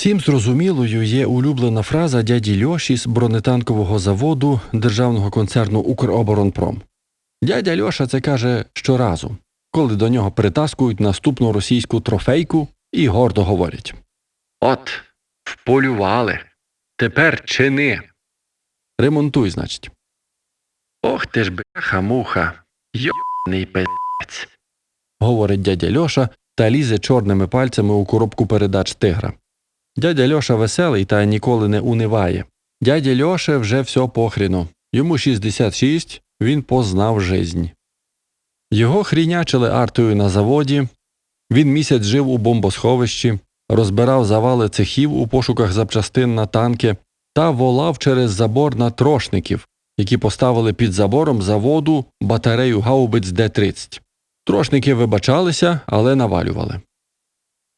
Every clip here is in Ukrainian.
Всім зрозумілою є улюблена фраза дяді Льоші з бронетанкового заводу державного концерну Укроборонпром. Дядя Льоша це каже щоразу, коли до нього притаскують наступну російську трофейку і гордо говорять От, вполювали. Тепер чини. Ремонтуй, значить. Ох ти ж бляха муха, йоний пець. говорить дядя Льоша та лізе чорними пальцями у коробку передач тигра. Дядя Льоша веселий та ніколи не униває. Дядя Льоше вже все похріну. Йому 66, він познав жизнь. Його хрінячили артою на заводі. Він місяць жив у бомбосховищі, розбирав завали цехів у пошуках запчастин на танки та волав через забор на трошників, які поставили під забором заводу батарею гаубиць Д-30. Трошники вибачалися, але навалювали.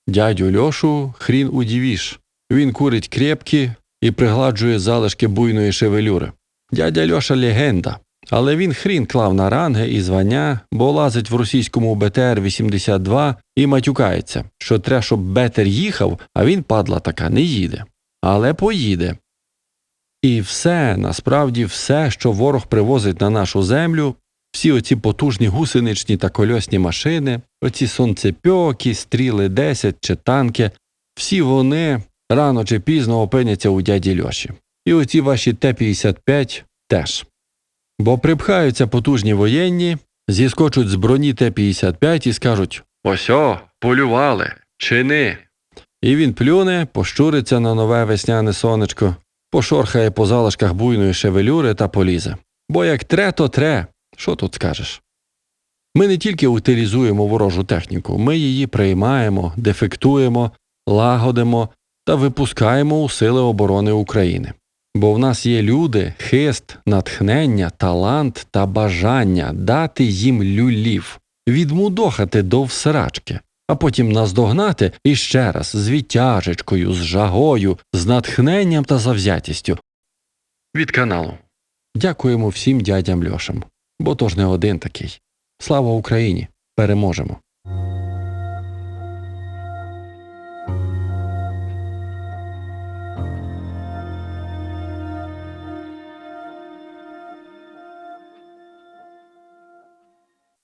Дядю Льошу хрін удівіш. Він курить крепкі і пригладжує залишки буйної шевелюри. Дядя Льоша легенда, але він хрін клав на ранги і звання, бо лазить в російському БТР-82 і матюкається, що треба, щоб Бетер їхав, а він, падла така, не їде. Але поїде. І все, насправді все, що ворог привозить на нашу землю, всі оці потужні гусеничні та кольосні машини, оці сонцепьоки, стріли 10 чи танки, всі вони рано чи пізно опиняться у дяді Льоші. І оці ваші Т-55 теж. Бо припхаються потужні воєнні, зіскочуть з броні Т-55 і скажуть Осьо, полювали, чини. І він плюне, пощуриться на нове весняне сонечко, пошорхає по залишках буйної шевелюри та полізе. Бо як тре, то тре. Що тут скажеш? Ми не тільки утилізуємо ворожу техніку, ми її приймаємо, дефектуємо, лагодимо та випускаємо у Сили оборони України. Бо в нас є люди, хист, натхнення, талант та бажання дати їм люлів, відмудохати до всрачки, а потім наздогнати іще раз з відтяжечкою, з жагою, з натхненням та завзятістю. Від каналу. Дякуємо всім дядям Льошам, бо то ж не один такий. Слава Україні! Переможемо!